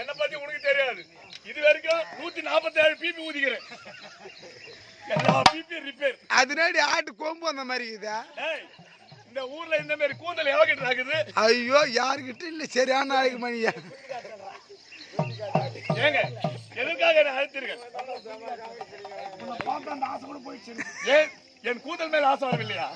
என்னை பத்தி உனக்கு தெரியாது? இது வரைக்கும் நூத்தி நாற்பத்தி ஏழு பிபி ஊதிக்கிறேன். எல்லா பிபி ரிப்பேர் அதனாடி ஆட்டு கொம்பு அந்த மாதிரி இருக்குதா. இந்த ஊர்ல இந்த மாதிரி கூந்தல் எவகிட்ட இருக்குது? ஐயோ யாருக்கிட்ட இல்ல. சரியான நாளைக்கு மணியா? ஏங்க எதற்காக என்ன அழைத்திருக்கேன் ஏன் என் கூந்தல் மேல ஆசை வரவில்லையா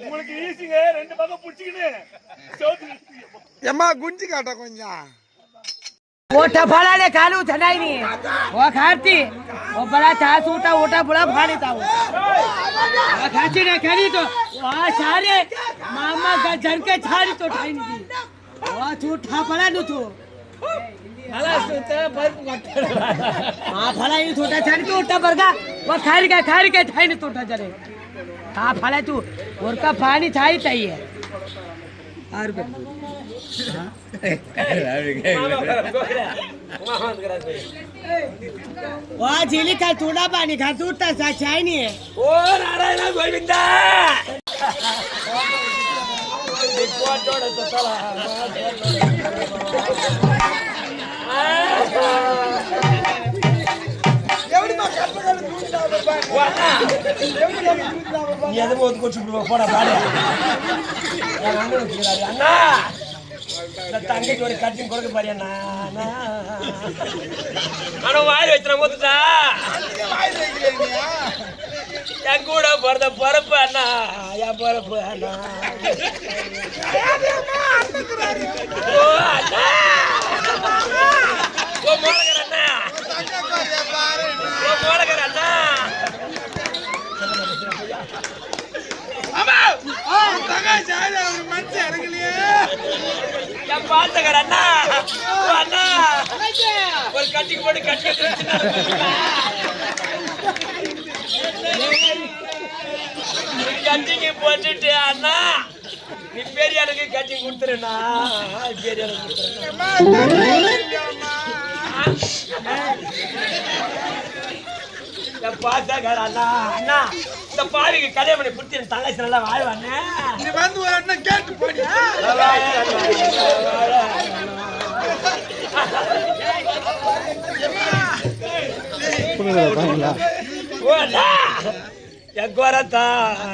உங்களுக்கு ஈஸிங்க ரெண்டு பக்கம் புடிச்சுக்கின்னு சோத்து எம்மா குஞ்சு காட்ட கொஞ்சம் मोठा फळाने खालू थंडाई नाही ओ खाती ओ बडा तास उठा उठा बुडा फाडी ताऊ ओ खाची ने खरी तो ओ सारे मामा का झरके छाड़ी तो ठाई नहीं છું ઠાપડા નું છું હા ફળા એ છોટા છે ને તોટા બરગા. વા ખારી કે ખારી કે થાય ને તોટા જરે હા ફળા તું ઓરકા ફાની થાય તઈ હે આર બે વાહ જીલી કા થોડા પાણી ખા તૂટતા સા ચાઈ ની ઓ નારાયણ ગોવિંદા. எதுவும் ஒத்து கொச்சு விடுவா? போட பாடு அண்ணா! தங்கைக்கு ஒரு கட்டிங் கொடுக்க பாரு அண்ணா ஆனா வாயில் வைத்தா ஒத்துட்டா என் கூட பிறந்த பிறப்பு அண்ணா. என் பிறப்பு அண்ணா. ஓ அண்ணா. ஓ மோளகர் அண்ணா. ஓ மோளகர் அண்ணா. பாத்தகர் அண்ணா. அண்ணா. ஒரு கட்டிக்கு போட்டு கட்டி கட்டிக்கு போட்டுட்டு அண்ணா நீ பெரியாளுக்கு கட்டி கொடுத்துருண்ணா என் பாத்தகர் அண்ணா அண்ணா இந்த பாவிக்கு கல்யாணம் பண்ணி கொடுத்து என் தங்கச்சி நல்லா வாழ்வாண்ணே நீ வந்து ஒரு அண்ணன் கேட்டு ஓடா என் குரத்தா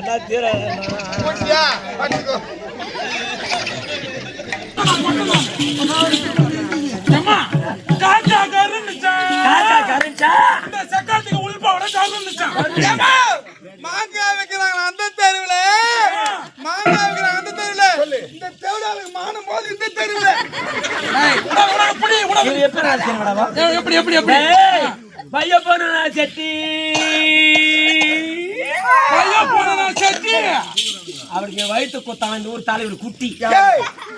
நான் தீரண்ணா போட்டியா பாத்துக்கோ காக்கா கருந்துச்சா காக்கா கரிச்சா இந்த சக்கரத்துக்கு உள்பாவோட மாங்காய் வைக்கிறாங்க அந்த தெருவுல மாங்காய் வைக்கிறாங்க அந்த தெருவுல இந்த தெருவுல மானம் போது இந்த தெருவுல எப்படி எப்படி எப்படி எப்படி எப்படி பைய போன செட்டி அவருக்கு வயிற்று குத்தான் இந்த ஊர் தலைவர் குட்டி.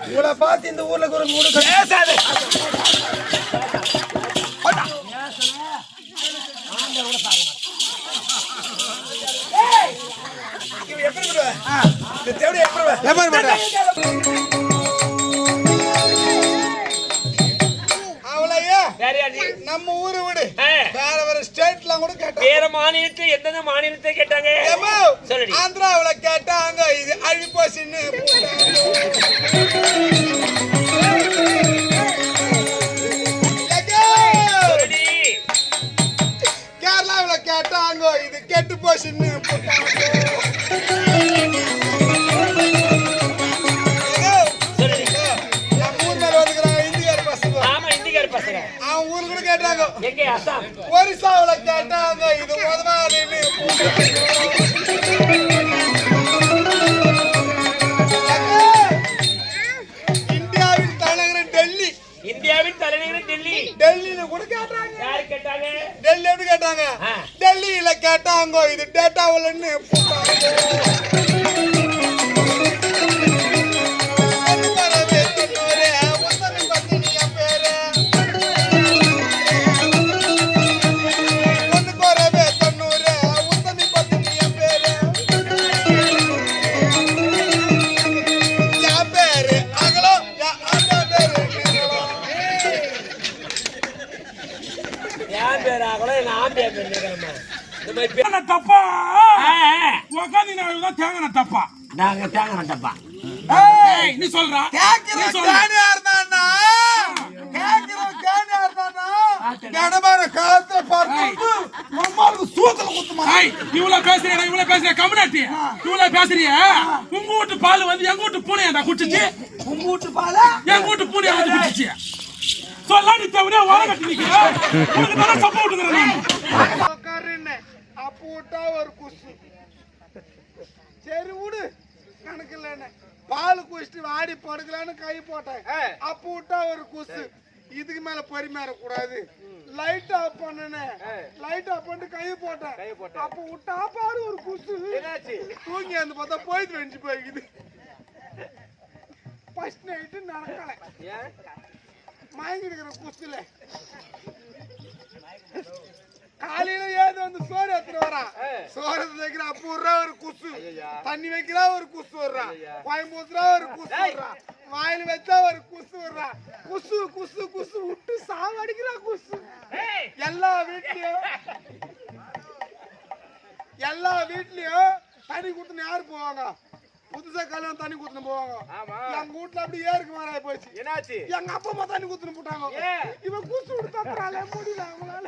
உங்களை பார்த்து இந்த ஊர்ல ஒரு மூணு பேசாத. எப்படி எப்படி? நம்ம ஊரு விடு ஆ. வேற வேற ஸ்டேட்லாம் கூட கேட்டா. வேற மாநிலத்தை எந்தெந்த மாநிலத்தை கேட்டாங்க? சொல்லுடி. ஆந்திராவுல கேட்டாங்க இது அழிப்போசின்னு அவன் ஊரு கூட கேட்டாங்க. எங்க அசாம்? ஒரிசாவுல கேட்டாங்க இது முதலாளின்னு இந்தியாவின் தலைநகரம் டெல்லி. இந்தியாவின் தலைநகர் டெல்லி. டெல்லின்னு கூட கேட்டாங்க. யாரு கேட்டாங்க? டெல்லி எப்படி கேட்டாங்க. டெல்லியில கேட்டாங்க இது டேட்டாவில்னு நான் தான் தேங்காய் தப்பா நாங்க தேங்க மாட்டப்பா ஏய், நீ சொல்றா. கேக்குற கேணியா இருந்தானா கேக்குற கேணியா இருந்தானா இடமான காலத்துல பார்த்து நம்மளுக்கு சூத்துல குத்துமா இவ்வளவு பேசுறியா இவ்வளவு பேசுறியா? கம்முனாட்டி இவ்வளவு பேசுறியா? உங்க வீட்டு பால் வந்து எங்க வீட்டு பூனை அந்த குடிச்சிச்சு? உங்க வீட்டு பாலா? எங்க வீட்டு பூனை வந்து குடிச்சிச்சு? சொல்லாடி தவிர ஓர கட்டி நிக்கிற. உனக்கு தானே சப்போர்ட் கொடுக்குறேன் நான். உட்காருன்னு அப்போ விட்டா ஒரு குசு. சரி விடு. கணக்கு இல்லைன்னு பால் குடிச்சிட்டு வாடி படுக்கலான்னு கை போட்டேன். அப்போ விட்டா ஒரு குசு. இதுக்கு மேல பொறுமையா கூடாது லைட் ஆஃப் பண்ணனே லைட் ஆஃப் பண்ணிட்டு கை போட்டேன். அப்போ விட்டா பாரு ஒரு குசு. தூங்கி அந்த பார்த்தா போயிட்டு வெஞ்சு போய்க்குது. ஃபர்ஸ்ட் நைட்டு நடக்கல. மயங்கி இருக்கிற குசுல. காலையில ஏது வந்து சோறு எடுத்துட்டு வரா. சோறு வைக்கிறா அப்ப விடுறா ஒரு குசு. தண்ணி வைக்கிறா ஒரு குசு வர்றா. கோயம்புத்தூரா ஒரு குசு வர்றா. வாயில வச்சா ஒரு குசு வர்றா. குசு குசு குசு விட்டு சாவடிக்கிறா குசு. எல்லா வீட்லயும் எல்லா வீட்லயும் தண்ணி குத்துன்னு யாரு போவாங்க? புதுசா கல்யாணம் தண்ணி குத்துன்னு போவாங்க. எங்க வீட்டுல அப்படி ஏருக்கு மாறாய போச்சு. என்னாச்சு? எங்க அப்பா அம்மா தண்ணி குத்துன்னு போட்டாங்க. இவன் கூசு விட்டு தத்துறால முடியல அவங்களால.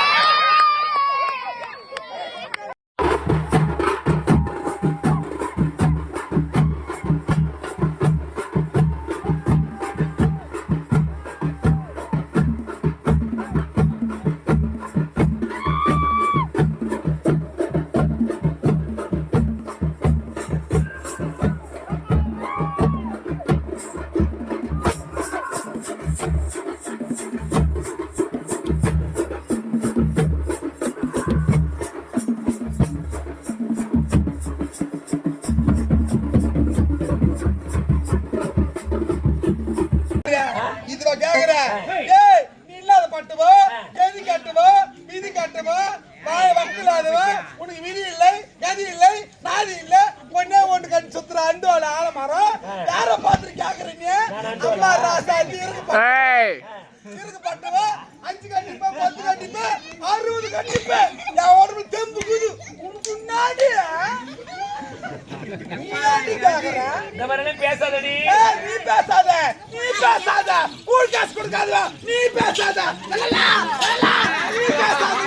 அண்டோல ஆலமரம் யார பாத்து கேக்குறீங்க? அம்மா ராசா இருக்கு இருக்கு பட்டுவோ? அஞ்சு கண்டிப்பா பத்து கண்டிப்பா அறுபது கண்டிப்பா. என் உடம்பு தெம்பு குது. நாடி நீ பேசாதடி. பேசாத. நீ பேசாத. ஊர் காசு கொடுக்காத நீ பேசாத. நீ பேசாத